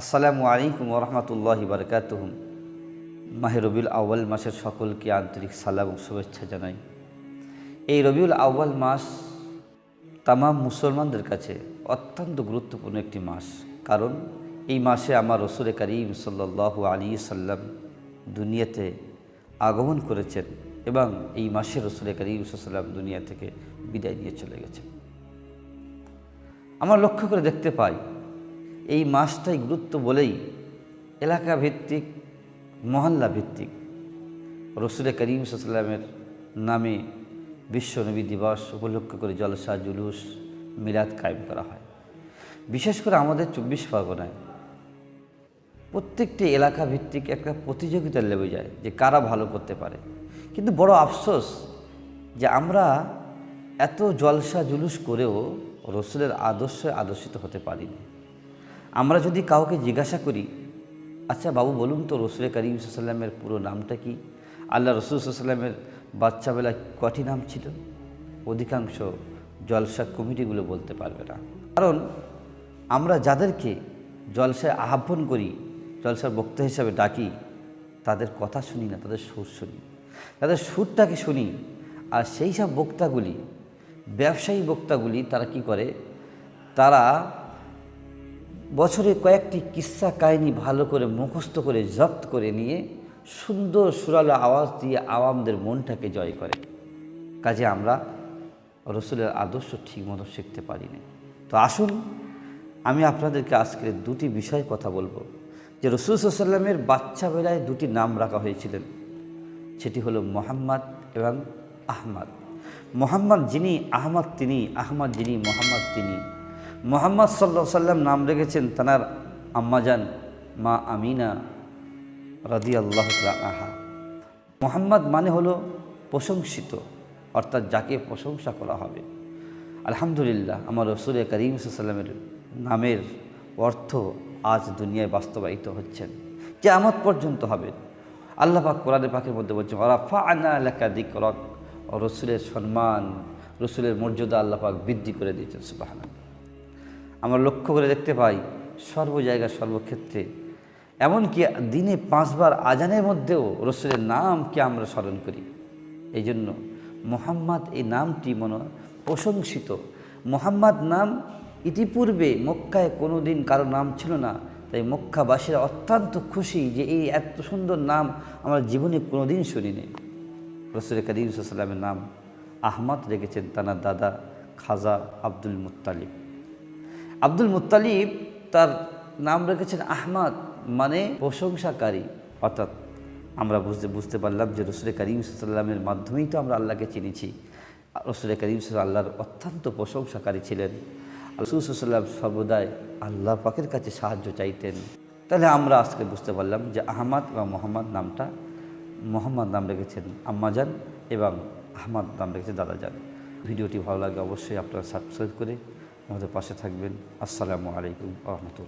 আসসালামু আলাইকুম রহমতুল্লাহ বারকাতুহম মাহে রবিউল আউ্বাল মাসের সকলকে আন্তরিক সালাম ও শুভেচ্ছা জানাই। এই রবিউল আউ্বাল মাস তামাম মুসলমানদের কাছে অত্যন্ত গুরুত্বপূর্ণ একটি মাস। কারণ এই মাসে আমার রসুল করিম সাল্লাহ আলী সাল্লাম দুনিয়াতে আগমন করেছেন এবং এই মাসে রসুল করিম সাল্লাম দুনিয়া থেকে বিদায় নিয়ে চলে গেছেন। আমরা লক্ষ্য করে দেখতে পাই এই মাসটাই গুরুত্ব বলেই এলাকা ভিত্তিক মহল্লা ভিত্তিক রসুল করিম সাল্লামের নামে বিশ্ব নবী দিবস উপলক্ষ করে জলসা, জুলুস, মিলাদ কায়েম করা হয়। বিশেষ করে আমাদের চব্বিশ পরগনায় প্রত্যেকটি এলাকা ভিত্তিক একটা প্রতিযোগিতা লেগে যায় যে কারা ভালো করতে পারে। কিন্তু বড় আফসোস যে আমরা এত জলসা, জুলুস করেও রসুলের আদর্শে আদর্শিত হতে পারিনি। আমরা যদি কাউকে জিজ্ঞাসা করি আচ্ছা বাবু, বলুন তো রসুল করিম সাল্লামের পুরো নামটা কি? আল্লাহ রসুল সাল্লামের বাচ্চাবেলায় কটি নাম ছিল? অধিকাংশ জলসা কমিটিগুলো বলতে পারবে না। কারণ আমরা যাদেরকে জলসায় আহ্বান করি, জলসার বক্তা হিসাবে ডাকি, তাদের কথা শুনি না, তাদের সুর শুনি। তাদের সুরটাকে শুনি, আর সেই সব বক্তাগুলি, ব্যবসায়ী বক্তাগুলি তারা কি করে? তারা বছরে কয়েকটি কিস্সা কাহিনী ভালো করে মুখস্থ করে জব্দ করে নিয়ে সুন্দর সুরালো আওয়াজ দিয়ে আওয়ামদের মনটাকে জয় করে। কাজে আমরা রসুলের আদর্শ ঠিকমতো শিখতে পারিনি। তো আসুন, আমি আপনাদেরকে আজকে দুটি বিষয় কথা বলব। যে রসুল সাল্লামের বাচ্চা বেলায় দুটি নাম রাখা হয়েছিলেন। সেটি হলো মোহাম্মদ এবং আহমদ। মোহাম্মদ যিনি, আহমদ তিনি, আহমদ যিনি, মোহাম্মদ তিনি। মোহাম্মদ সাল্লা সাল্লাম নাম রেখেছেন তানার আম্মাজান মা আমিনা রাদি আল্লাহ আহা মোহাম্মদ মানে হলো প্রশংসিত, অর্থাৎ যাকে প্রশংসা করা হবে। আলহামদুলিল্লাহ, আমার রসুল করিম সাল্লামের নামের অর্থ আজ দুনিয়ায় বাস্তবায়িত হচ্ছেন। যে আমত পর্যন্ত হবে। আল্লাহ পাক কোরআনের পাখির মধ্যে বলছেন ওরাফা আনা এলাকা দিক রক রসুলের সম্মান, রসুলের মর্যাদা আল্লাহ পাক বৃদ্ধি করে দিয়েছেন সুবাহানা আমরা লক্ষ্য করে দেখতে পাই সর্ব জায়গায় সর্বক্ষেত্রে এমনকি দিনে পাঁচবার আজানের মধ্যেও রসুলের নামকে আমরা স্মরণ করি। এই জন্য মোহাম্মদ এই নামটি মনে প্রশংসিত। মোহাম্মদ নাম ইতিপূর্বে মক্কায় কোনো দিন কারও নাম ছিল না। তাই মক্কাবাসীরা অত্যন্ত খুশি যে এই এত সুন্দর নাম আমরা জীবনে কোনো দিন শুনিনি। রসুল করিম সাল্লামের নাম আহমদ রেখেছেন তানার দাদা খাজা আব্দুল মুত্তালিব। আব্দুল মুত্তালিব তার নাম রেখেছেন আহমদ মানে প্রশংসাকারী। অর্থাৎ আমরা বুঝতে বুঝতে পারলাম যে রসুল করিম সাল্লামের মাধ্যমেই তো আমরা আল্লাহকে চিনেছি। রসুল করিম আল্লাহর অত্যন্ত প্রশংসাকারী ছিলেন। রসুল সাল্লাম সর্বদাই আল্লাহ পাকের কাছে সাহায্য চাইতেন। তাহলে আমরা আজকে বুঝতে পারলাম যে আহমদ বা মোহাম্মদ নামটা, মোহাম্মদ নাম রেখেছেন আম্মাজান এবং আহমদ নাম রেখেছেন দাদাজান ভিডিওটি ভালো লাগে অবশ্যই আপনারা সাবস্ক্রাইব করে আমাদের পাশে থাকবেন। আসসালামু আলাইকুম রহমতুল্লা